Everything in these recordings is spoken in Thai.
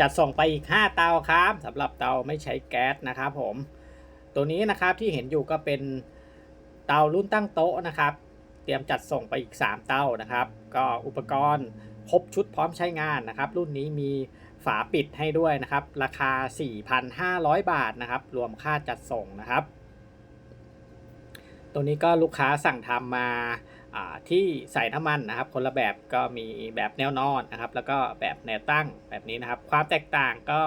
จัดส่งไปอีก 5 เตาครับสำหรับเตาไม่ใช้แก๊สนะครับผม ตัวนี้นะครับที่เห็นอยู่ก็เป็นเตารุ่นตั้งโต๊ะนะครับ เตรียมจัดส่งไปอีก 3 เตานะครับ ก็อุปกรณ์ครบชุดพร้อมใช้งานนะครับ รุ่นนี้มีฝาปิดให้ด้วยนะครับ ราคา 4,500 บาทนะครับ รวมค่าจัดส่งนะครับ ตัวนี้ก็ลูกค้าสั่งทำมาอ่า ที่ใส่น้ำมันนะครับคนละแบบก็มีแบบแนวนอนนะครับ แล้วก็แบบแนวตั้งแบบนี้นะครับ ความแตกต่างก็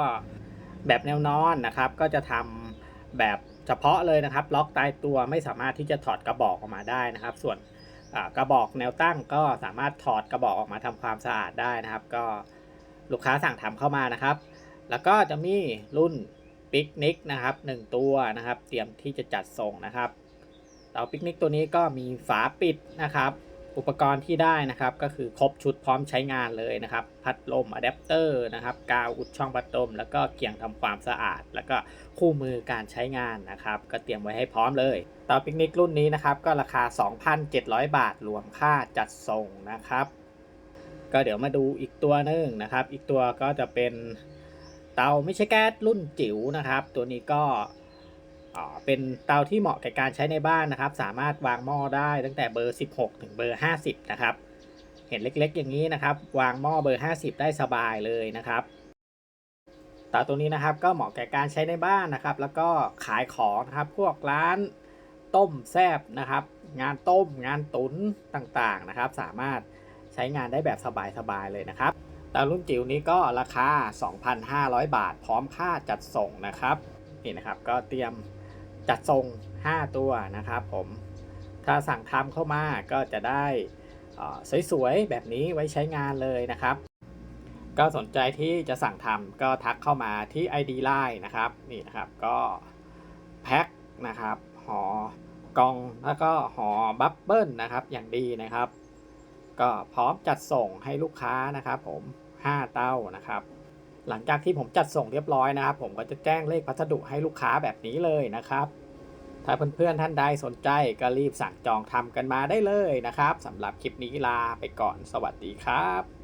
แบบแนวนอนนะครับ ก็จะทำแบบเฉพาะเลยนะครับ ล็อกตายตัวไม่สามารถที่จะถอดกระบอกออกมาได้นะครับ ส่วนกระบอกแนวตั้งก็สามารถถอดกระบอกออกมาทำความสะอาดได้นะครับ ก็ลูกค้าสั่งทำเข้ามานะครับ แล้วก็จะมีรุ่นปิกนิกนะครับหนึ่งตัวนะครับ เตรียมที่จะจัดส่งนะครับ เตาปิกนิกตัวนี้ก็มีฝาปิดนะครับ อุปกรณ์ที่ได้นะครับ ก็คือครบชุดพร้อมใช้งานเลยนะครับ พัดลมอะแดปเตอร์นะครับ กาวอุดช่องพัดลมแล้วก็เกี่ยงทำความสะอาด แล้วก็คู่มือการใช้งานนะครับ ก็เตรียมไว้ให้พร้อมเลยเตาปิกนิกรุ่นนี้นะครับ ก็ราคา 2,700 บาทรวมค่าจัดส่งนะครับ ก็เดี๋ยวมาดูอีกตัวหนึ่งนะครับ อีกตัวก็จะเป็นเตาไม่ใช่แก๊สรุ่นจิ๋วนะครับ ตัวนี้ก็ เป็นเตาที่เหมาะกับการใช้ในบ้านนะครับ สามารถวางหม้อได้ตั้งแต่เบอร์ 16 ถึงเบอร์ 50 นะครับ เห็นเล็กๆ อย่างนี้นะครับ วางหม้อเบอร์ 50 ได้สบายเลยนะครับเตาตัวนี้นะครับก็เหมาะแก่การใช้ในบ้านนะครับ แล้วก็ขายของนะครับพวกร้านต้มแซบนะครับ งานต้มงานตุ๋นต่างๆนะครับ สามารถใช้งานได้แบบสบายๆเลยนะครับเตารุ่นจิ๋วนี้ก็ราคา 2,500 บาท พร้อมค่าจัดส่งนะครับนี่นะครับก็เตรียม จัดส่ง 5 ตัวนะครับผม ถ้าสั่งทำเข้ามาก็จะได้สวยๆ แบบนี้ไว้ใช้งานเลยนะครับ ก็สนใจที่จะสั่งทำก็ทักเข้ามาที่ ID Line นะครับนี่นะครับ ก็แพ็คนะครับห่อกล่องแล้วก็ห่อบับเบิลนะครับอย่างดีนะครับ ก็พร้อมจัดส่งให้ลูกค้านะครับผม 5 เต้านะครับ หลังจากที่ผมจัดส่งเรียบร้อยนะครับ ผมก็จะแจ้งเลขพัสดุให้ลูกค้าแบบนี้เลยนะครับ ถ้าเพื่อนๆท่านใดสนใจก็รีบสั่งจองทำกันมาได้เลยนะครับสำหรับคลิปนี้ลาไปก่อนสวัสดีครับ